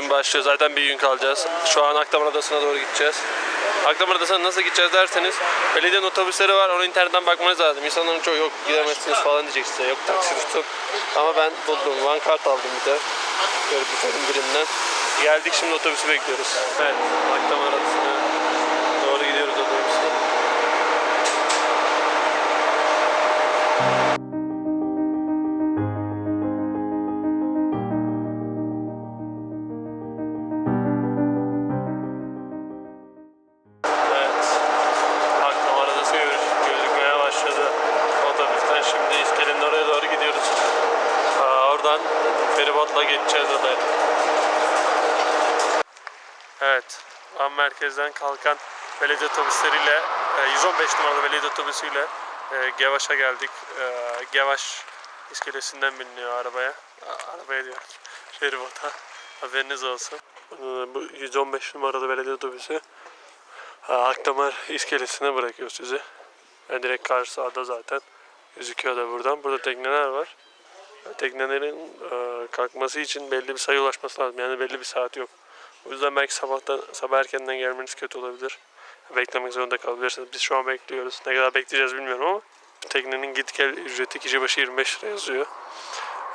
gün başlıyor. Zaten bir gün kalacağız. Şu an Akdamar Adası'na doğru gideceğiz. Akdamar Adası'na nasıl gideceğiz derseniz belediyenin otobüsleri var. Onu internetten bakmanız lazım. İnsanların çoğu yok gidemezsiniz falan diyecek size. Yok taksi tutun. Ama ben buldum. One kart aldım bir de. Böyle bir birinden. Geldik şimdi otobüsü bekliyoruz. Evet. Akdamar Adası'na geçeceğiz adaya. Evet. Van merkezden kalkan belediye otobüsleriyle e, 115 numaralı belediye otobüsüyle e, Gevaş'a geldik. E, Gevaş iskelesinden biniliyor arabaya. Arabaya diyorum. Feribota. Haberiniz olsun. E, Bu 115 numaralı belediye otobüsü Akdamar iskelesine bırakıyor sizi. Yani direkt karşısı ada zaten. Gözüküyor da buradan. Burada tekneler var. Teknelerin e, kalkması için belli bir sayı ulaşması lazım. Yani belli bir saat yok. O yüzden belki sabahtan, sabah erkenden gelmeniz kötü olabilir. Beklemek zorunda kalabilirsiniz. Biz şu an bekliyoruz. Ne kadar bekleyeceğiz bilmiyorum ama teknenin git gel ücreti kişi başı 25 lira yazıyor.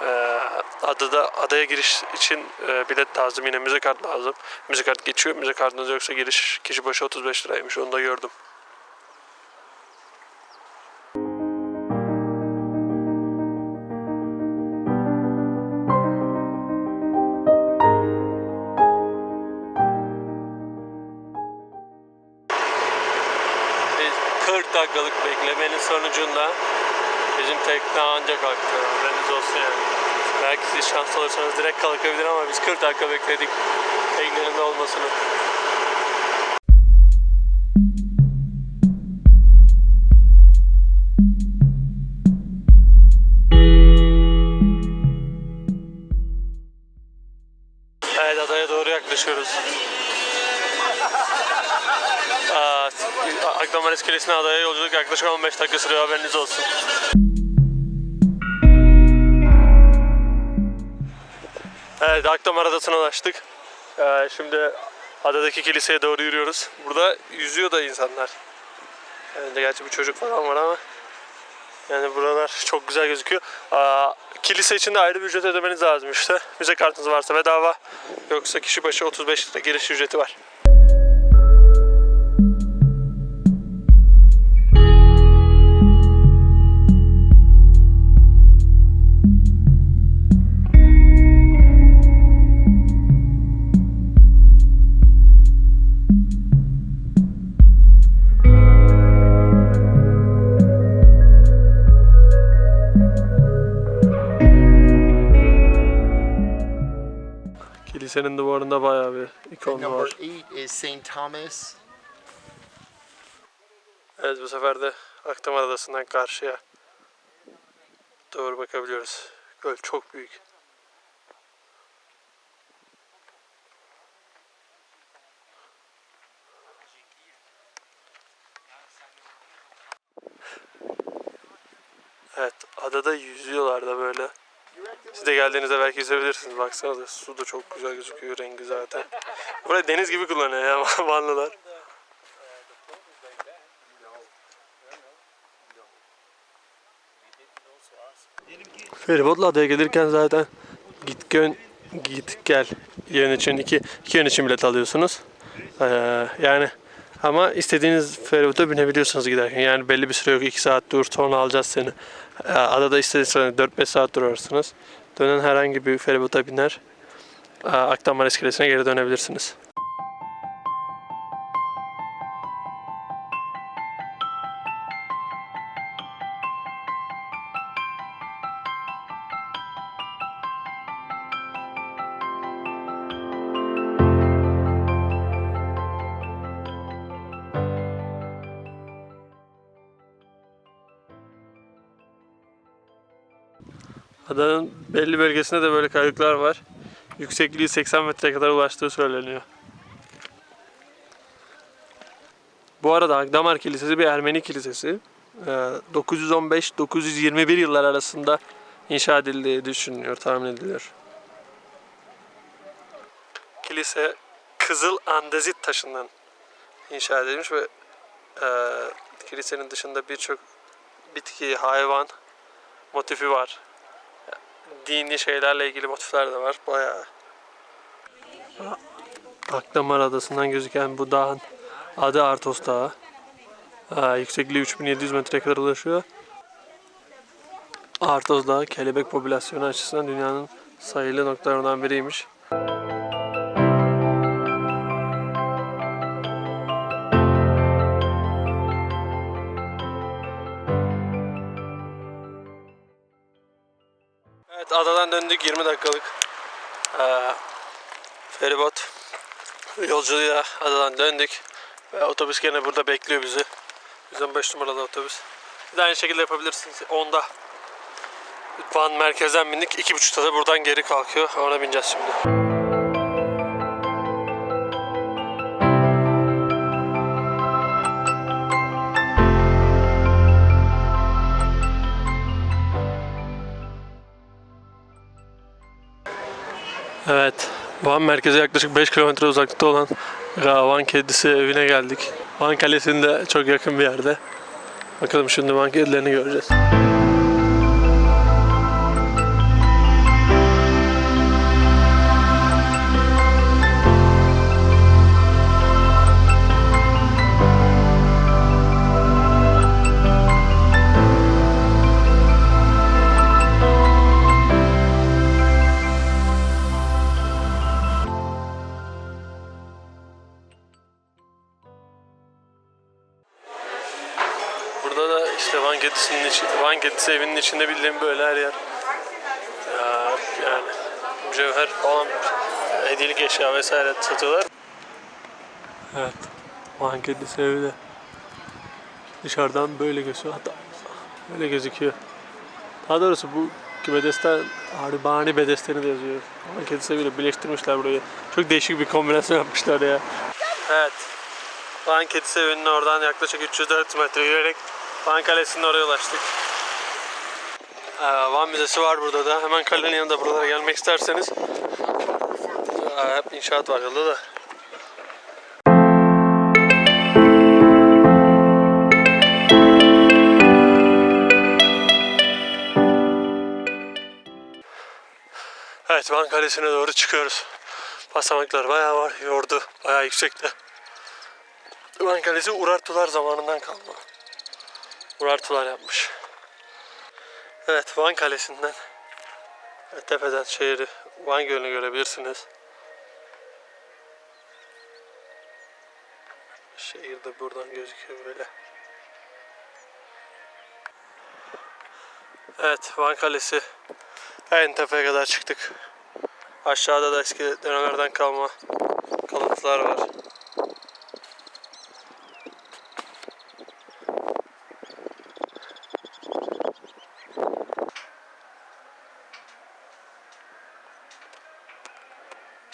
Ee, adada adaya giriş için e, bilet lazım. Yine müze kart lazım. Müze kart geçiyor. Müze kartınız yoksa giriş kişi başı 35 liraymış. Onu da gördüm. Dakikalık beklemenin sonucunda bizim tekne ancak kalktı. Haberiniz olsun yani. Belki siz şanslı olursanız direkt kalkabilir ama biz 40 dakika bekledik teknenin olmasını. İskelesine adaya yolculuk yaklaşık 15 dakika sürüyor haberiniz olsun. Evet Akdamar Adası'na ulaştık. Ee, şimdi adadaki kiliseye doğru yürüyoruz. Burada yüzüyor da insanlar. Yani de gerçi bir çocuk falan var ama yani buralar çok güzel gözüküyor. Aa, kilise için de ayrı bir ücret ödemeniz lazım işte. Müze kartınız varsa bedava. Yoksa kişi başı 35 lira giriş ücreti var. Kilisenin duvarında bayağı bir ikon And number var. eight is St. Thomas. Evet bu sefer de Akdamar Adası'ndan karşıya doğru bakabiliyoruz. Göl çok büyük. Evet adada yüzüyorlar da böyle. Siz de geldiğinizde belki yüzebilirsiniz. Baksanıza su da çok güzel gözüküyor rengi zaten. Burayı deniz gibi kullanıyor ya Vanlılar. Feribotla adaya gelirken zaten git gön git gel yön için iki, iki yön için bilet alıyorsunuz. Ee, yani ama istediğiniz feribota binebiliyorsunuz giderken. Yani belli bir süre yok. 2 saat dur sonra alacağız seni. Adada istediğiniz 4-5 saat durarsınız. Dönen herhangi bir feribota biner. Akdamar iskelesine geri dönebilirsiniz. Adanın belli bölgesinde de böyle kayalıklar var. Yüksekliği 80 metreye kadar ulaştığı söyleniyor. Bu arada Akdamar Kilisesi bir Ermeni kilisesi. Ee, 915-921 yıllar arasında inşa edildiği düşünülüyor, tahmin ediliyor. kilise Kızıl Andezit taşından inşa edilmiş ve e, kilisenin dışında birçok bitki, hayvan motifi var. Dini şeylerle ilgili motifler de var. Bayağı. Akdamar Adası'ndan gözüken bu dağın adı Artos Dağı. Aa, yüksekliği 3700 metreye kadar ulaşıyor. Artos Dağı kelebek popülasyonu açısından dünyanın sayılı noktalarından biriymiş. Adadan döndük 20 dakikalık ee, feribot yolculuğuyla adadan döndük ve otobüs gene burada bekliyor bizi. 115 numaralı otobüs. De aynı şekilde yapabilirsiniz. 10'da Van merkezden bindik. 2.30'da da buradan geri kalkıyor. Ona bineceğiz şimdi. Evet. Van merkeze yaklaşık 5 kilometre uzaklıkta olan Van Kedisi evine geldik. Van Kalesi'nde çok yakın bir yerde. Bakalım şimdi Van kedilerini göreceğiz. Kedisi'nin Van Kedisi evinin içinde bildiğim böyle her yer. Ya, yani mücevher falan hediyelik eşya vesaire satıyorlar. Evet. Van Kedisi evi de dışarıdan böyle gözüküyor. Hatta böyle gözüküyor. Daha doğrusu bu Bedesten Harbani Bedesten'i de yazıyor. Van Kedisi eviyle birleştirmişler burayı. Çok değişik bir kombinasyon yapmışlar ya. Evet. Van Kedisi evinin oradan yaklaşık 304 metre yürüyerek Van Kalesi'nin oraya ulaştık. Ee, Van Müzesi var burada da. Hemen kalenin yanında buralara gelmek isterseniz Ee, hep inşaat var yolda da. Evet Van Kalesi'ne doğru çıkıyoruz. Basamaklar bayağı var. Yordu. Bayağı yüksekte. Van Kalesi Urartular zamanından kalma. Urartular yapmış. Evet Van Kalesi'nden tepeden şehri Van Gölü'nü görebilirsiniz. Şehir de buradan gözüküyor böyle. Evet Van Kalesi en tepeye kadar çıktık. Aşağıda da eski dönemlerden kalma kalıntılar var.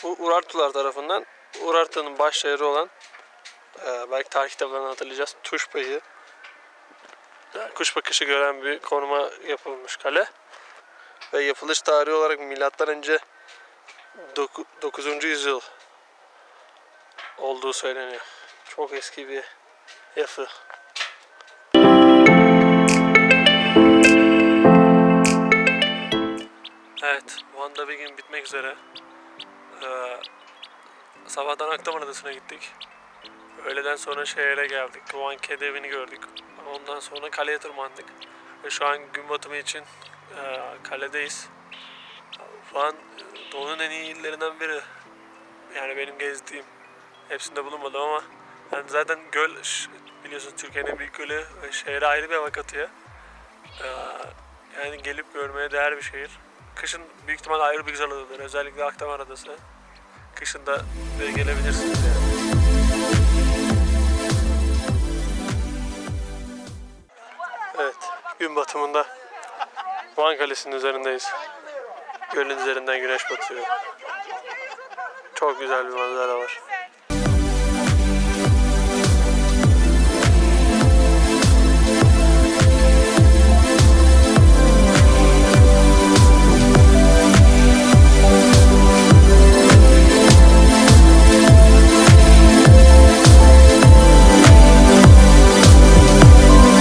Bu Urartular tarafından Urartu'nun baş şehri olan e, belki tarih kitaplarından hatırlayacağız. Tuşba'yı e, kuş bakışı gören bir konuma yapılmış kale. Ve yapılış tarihi olarak milattan önce 9. yüzyıl olduğu söyleniyor. Çok eski bir yapı. Evet, Van'da bir gün bitmek üzere. Ee, sabahtan Akdamar Adası'na gittik. Öğleden sonra şehre geldik. Van Kedi evini gördük. Ondan sonra kaleye tırmandık. Ve şu an gün batımı için e, kaledeyiz. Van Doğu'nun en iyi illerinden biri. Yani benim gezdiğim. Hepsinde bulunmadım ama yani zaten göl biliyorsun Türkiye'nin en büyük gölü şehre ayrı bir hava katıyor. Ee, yani gelip görmeye değer bir şehir. Kışın büyük ihtimal ayrı bir güzel olur. Özellikle Akdamar Adası. Kışın da böyle gelebilirsiniz yani. Evet, gün batımında Van Kalesi'nin üzerindeyiz. Gölün üzerinden güneş batıyor. Çok güzel bir manzara var.